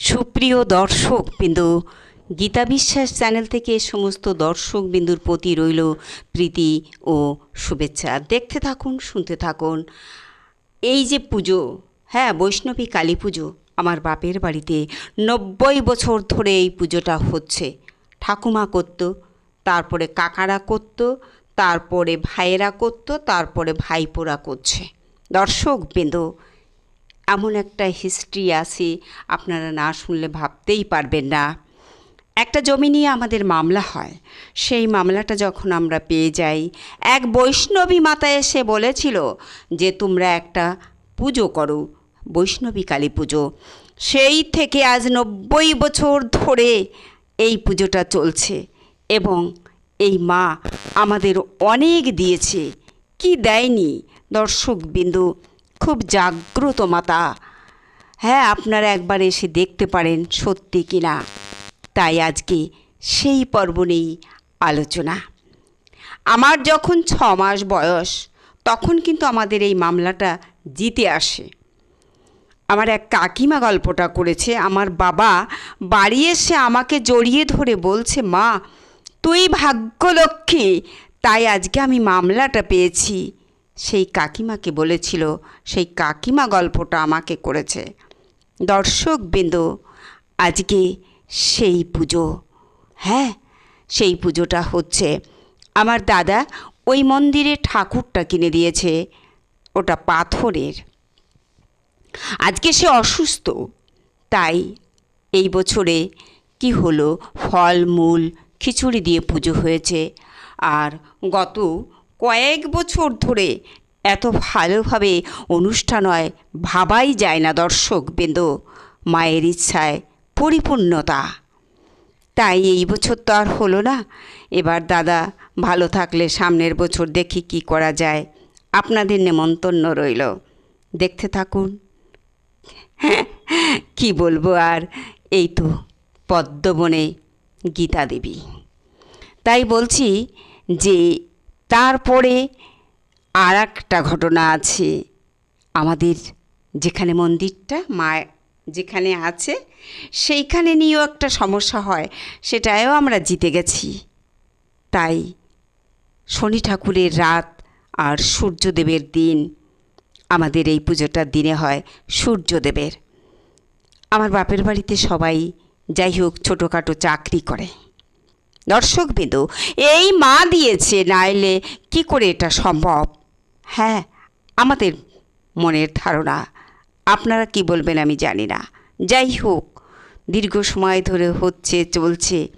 সুপ্রিয় দর্শক বিন্দু, গীতা বিশ্বাস চ্যানেল থেকে সমস্ত দর্শক বিন্দুর প্রতি রইল প্রীতি ও শুভেচ্ছা। দেখতে থাকুন, শুনতে থাকুন। এই যে পুজো হ্যাঁ বৈষ্ণবী কালী পুজো, আমার বাপের বাড়িতে নব্বই বছর ধরে এই পুজোটা হচ্ছে। ঠাকুমা করত, তারপরে কাকারা করত, তারপরে ভাইয়েরা করত, তারপরে ভাইপোরা করছে। দর্শক বিন্দু এমন একটা হিস্ট্রি আছে, আপনারা না শুনলে ভাবতেই পারবেন না। একটা জমি নিয়ে আমাদের মামলা হয়, সেই মামলাটা যখন আমরা পেয়ে যাই, এক বৈষ্ণবী মাতা এসে বলেছিল যে, তোমরা একটা পুজো করো, বৈষ্ণবী কালী পুজো। সেই থেকে আজ নব্বই বছর ধরে এই পুজোটা চলছে এবং এই মা আমাদের অনেক দিয়েছে। কি দেয়নি দর্শক বিন্দু খুব জাগ্রত মাতা। হ্যাঁ আপনারা একবার এসে দেখতে পারেন সত্যি কি না। তাই আজকে সেই পর্ব নিয়েই আলোচনা। আমার যখন ছ মাস বয়স, তখন কিন্তু আমাদের এই মামলাটা জিতে আসে। আমার এক কাকিমা গল্পটা করেছে, আমার বাবা বাড়ি এসে আমাকে জড়িয়ে ধরে বলছে, মা, তুই ভাগ্যলক্ষ্মী, তাই আজকে আমি মামলাটা পেয়েছি। সেই কাকিমাকে বলেছিল, সেই কাকিমা গল্পটা আমাকে করেছে। দর্শক বিন্দু, আজকে সেই পুজো। হ্যাঁ সেই পুজোটা হচ্ছে। আমার দাদা ওই মন্দিরে ঠাকুরটা কিনে দিয়েছে, ওটা পাথরের। আজকে সে অসুস্থ, তাই এই বছরে কি হলো? ফল, মূল, খিচুড়ি দিয়ে পুজো হয়েছে। আর গত কয়েক বছর ধরে এত ভালোভাবে অনুষ্ঠান হয়, ভাবাই যায় না দর্শক বিন্দু মায়ের ইচ্ছায় পরিপূর্ণতা। তাই এই বছর তো আর হলো না। এবার দাদা, ভালো থাকলে সামনের বছর দেখি কি করা যায়। আপনাদের নেমন্তন্ন রইল। দেখতে থাকুন। কি বলব আর, এই তো পদ্মবনে গীতা দেবী তাই বলছি যে তারপরে আর একটা ঘটনা আছে। আমাদের যেখানে মন্দিরটা, মা যেখানে আছে, সেইখানে নিয়েও একটা সমস্যা হয় সেটাও আমরা জিতে গেছি। তাই শনি ঠাকুরের রাত আর সূর্যদেবের দিন আমাদের এই পুজোটার দিনে হয় সূর্যদেবের। আমার বাপের বাড়িতে সবাই যাই হোক ছোটোখাটো চাকরি করে। দর্শক বিন্দু এই মা দিয়েছে নাইলে কি করে এটা সম্ভব? হ্যাঁ আমাদের মনের ধারণা। আপনারা কি বলবেন আমি জানি না। যাই হোক, দীর্ঘ সময় ধরে হচ্ছে, চলছে।